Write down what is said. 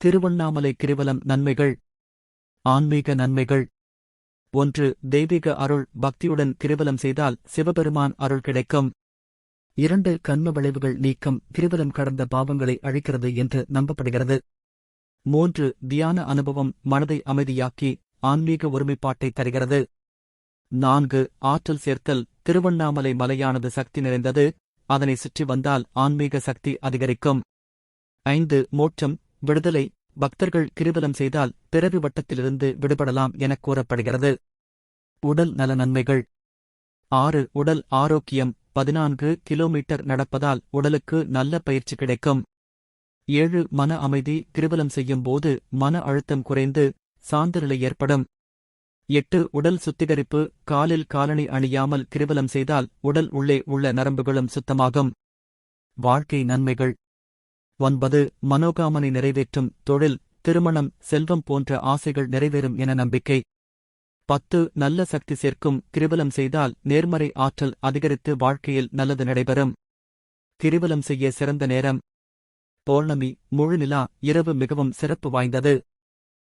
திருவண்ணாமலை கிரிவலம் நன்மைகள். ஆன்மீக நன்மைகள். ஒன்று தெய்வீக அருள் பக்தியுடன் கிரிவலம் செய்தால் சிவபெருமான் அருள் கிடைக்கும். இரண்டு கண்ம விளைவுகள் நீக்கம் கிரிவலம் கடந்த பாவங்களை அழிக்கிறது என்று நம்பப்படுகிறது. மூன்று தியான அனுபவம் மனதை அமைதியாக்கி ஆன்மீக ஒருமைப்பாட்டை தருகிறது. நான்கு ஆற்றல் சேர்த்தல் திருவண்ணாமலை மலையானது சக்தி நிறைந்தது. அதனை சுற்றி வந்தால் ஆன்மீக சக்தி அதிகரிக்கும். ஐந்து மோட்சம் விடுதலை பக்தர்கள் கிரிவலம் செய்தால் பிறவி வட்டத்திலிருந்து விடுபடலாம் எனக் கூறப்படுகிறது. உடல் நல நன்மைகள் ஆறு உடல் ஆரோக்கியம். பதினான்கு கிலோமீட்டர் நடப்பதால் உடலுக்கு நல்ல பயிற்சி கிடைக்கும். ஏழு மன அமைதி. கிருவலம் செய்யும் போது மன அழுத்தம் குறைந்து சாந்தநிலை ஏற்படும். எட்டு உடல் சுத்திகரிப்பு. காலில் காலணி அணியாமல் கிருவலம் செய்தால் உடல் உள்ளே உள்ள நரம்புகளும் சுத்தமாகும். வாழ்க்கை நன்மைகள். ஒன்பது மனோகாமனை நிறைவேற்றும் தொழில் திருமணம் செல்வம் போன்ற ஆசைகள் நிறைவேறும் என நம்பிக்கை. பத்து நல்ல சக்தி சேர்க்கும் கிரிவலம் செய்தால் நேர்மறை ஆற்றல் அதிகரித்து வாழ்க்கையில் நல்லது நடைபெறும். கிரிவலம் செய்ய சிறந்த நேரம். பௌர்ணமி முழுநிலா இரவு மிகவும் சிறப்பு வாய்ந்தது.